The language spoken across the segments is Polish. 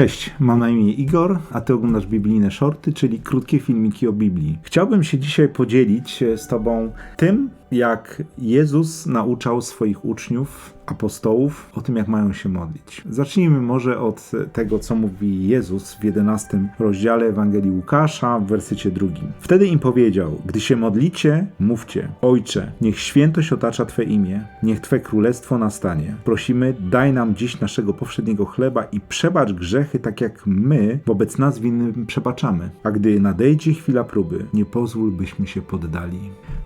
Cześć, mam na imię Igor, a ty oglądasz biblijne shorty, czyli krótkie filmiki o Biblii. Chciałbym się dzisiaj podzielić z tobą tym, jak Jezus nauczał swoich uczniów, apostołów o tym, jak mają się modlić. Zacznijmy może od tego, co mówi Jezus w 11 rozdziale Ewangelii Łukasza, w wersecie drugim. Wtedy im powiedział: Gdy się modlicie, mówcie: Ojcze, niech świętość otacza Twe imię, niech Twe królestwo nastanie. Prosimy, daj nam dziś naszego powszedniego chleba i przebacz grzechy, tak jak my wobec nas winnym przebaczamy. A gdy nadejdzie chwila próby, nie pozwól, byśmy się poddali.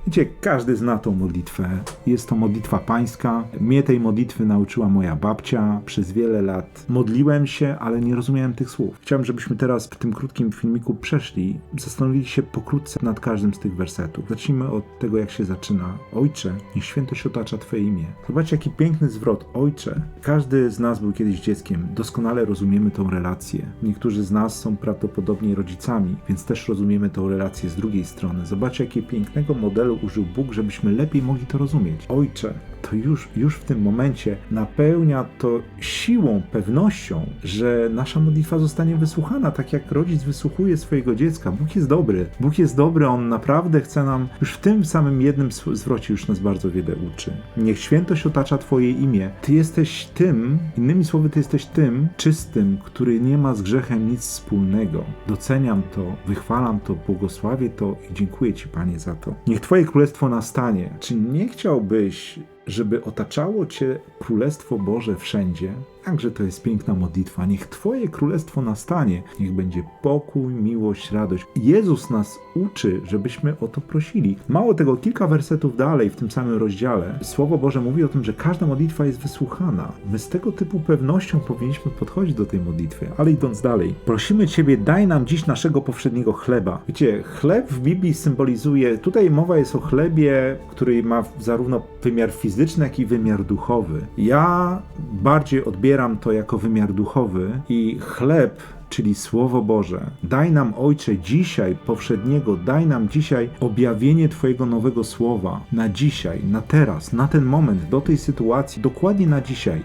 Wiecie, każdy zna tą modlitwę. Jest to modlitwa pańska. Mnie tej modlitwy nauczyła moja babcia przez wiele lat. Modliłem się, ale nie rozumiałem tych słów. Chciałem, żebyśmy teraz w tym krótkim filmiku przeszli, zastanowili się pokrótce nad każdym z tych wersetów. Zacznijmy od tego, jak się zaczyna. Ojcze, niech świętość otacza Twoje imię. Zobaczcie, jaki piękny zwrot. Ojcze. Każdy z nas był kiedyś dzieckiem. Doskonale rozumiemy tą relację. Niektórzy z nas są prawdopodobnie rodzicami, więc też rozumiemy tą relację z drugiej strony. Zobaczcie, jakiego pięknego modelu użył Bóg, żebyśmy lepiej mogli to rozumieć. Ojcze, to już, już w tym momencie napełnia to siłą, pewnością, że nasza modlitwa zostanie wysłuchana, tak jak rodzic wysłuchuje swojego dziecka. Bóg jest dobry. Bóg jest dobry, On naprawdę chce nam, już w tym samym jednym zwrocie już nas bardzo wiele uczy. Niech świętość otacza Twoje imię. Ty jesteś tym, innymi słowy, Ty jesteś tym czystym, który nie ma z grzechem nic wspólnego. Doceniam to, wychwalam to, błogosławię to i dziękuję Ci, Panie, za to. Niech Twoje królestwo nastanie. Czy nie chciałbyś, żeby otaczało Cię Królestwo Boże wszędzie? Także to jest piękna modlitwa. Niech Twoje królestwo nastanie, niech będzie pokój, miłość, radość. Jezus nas uczy, żebyśmy o to prosili. Mało tego, kilka wersetów dalej w tym samym rozdziale, Słowo Boże mówi o tym, że każda modlitwa jest wysłuchana. My z tego typu pewnością powinniśmy podchodzić do tej modlitwy. Ale idąc dalej, prosimy Ciebie, daj nam dziś naszego powszedniego chleba. Wiecie, chleb w Biblii symbolizuje, tutaj mowa jest o chlebie, który ma zarówno wymiar fizyczny, jak i wymiar duchowy. Ja bardziej odbieram to jako wymiar duchowy i chleb czyli Słowo Boże. Daj nam, Ojcze, dzisiaj powszedniego, daj nam dzisiaj objawienie Twojego nowego Słowa na dzisiaj, na teraz, na ten moment, do tej sytuacji, dokładnie na dzisiaj.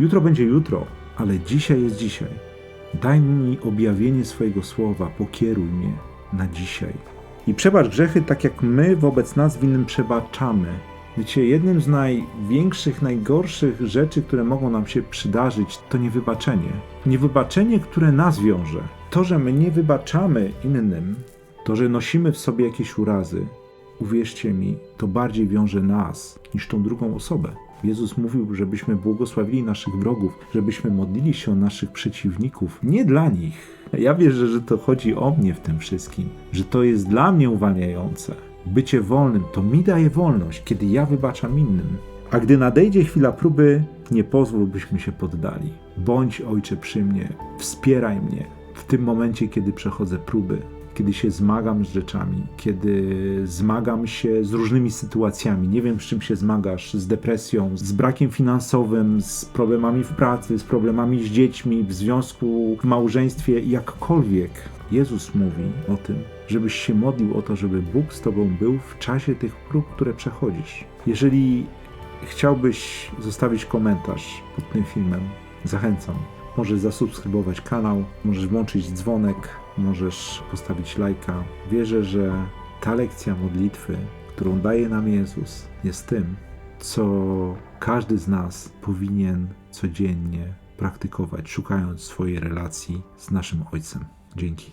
Jutro będzie jutro, ale dzisiaj jest dzisiaj. Daj mi objawienie swojego Słowa, pokieruj mnie na dzisiaj. I przebacz grzechy tak, jak my wobec nas winnym przebaczamy. Wiecie, jednym z największych, najgorszych rzeczy, które mogą nam się przydarzyć, to niewybaczenie. Niewybaczenie, które nas wiąże. To, że my nie wybaczamy innym, to, że nosimy w sobie jakieś urazy, uwierzcie mi, to bardziej wiąże nas niż tą drugą osobę. Jezus mówił, żebyśmy błogosławili naszych wrogów, żebyśmy modlili się o naszych przeciwników, nie dla nich. Ja wierzę, że to chodzi o mnie w tym wszystkim, że to jest dla mnie uwalniające. Bycie wolnym to mi daje wolność, kiedy ja wybaczam innym. A gdy nadejdzie chwila próby, nie pozwól, byśmy się poddali. Bądź ojcze przy mnie, wspieraj mnie w tym momencie, kiedy przechodzę próby, kiedy się zmagam z rzeczami, kiedy zmagam się z różnymi sytuacjami. Nie wiem, z czym się zmagasz, z depresją, z brakiem finansowym, z problemami w pracy, z problemami z dziećmi, w związku, w małżeństwie, jakkolwiek. Jezus mówi o tym, żebyś się modlił o to, żeby Bóg z Tobą był w czasie tych prób, które przechodzisz. Jeżeli chciałbyś zostawić komentarz pod tym filmem, zachęcam. Możesz zasubskrybować kanał, możesz włączyć dzwonek, możesz postawić lajka. Wierzę, że ta lekcja modlitwy, którą daje nam Jezus, jest tym, co każdy z nas powinien codziennie praktykować, szukając swojej relacji z naszym Ojcem. Dzięki.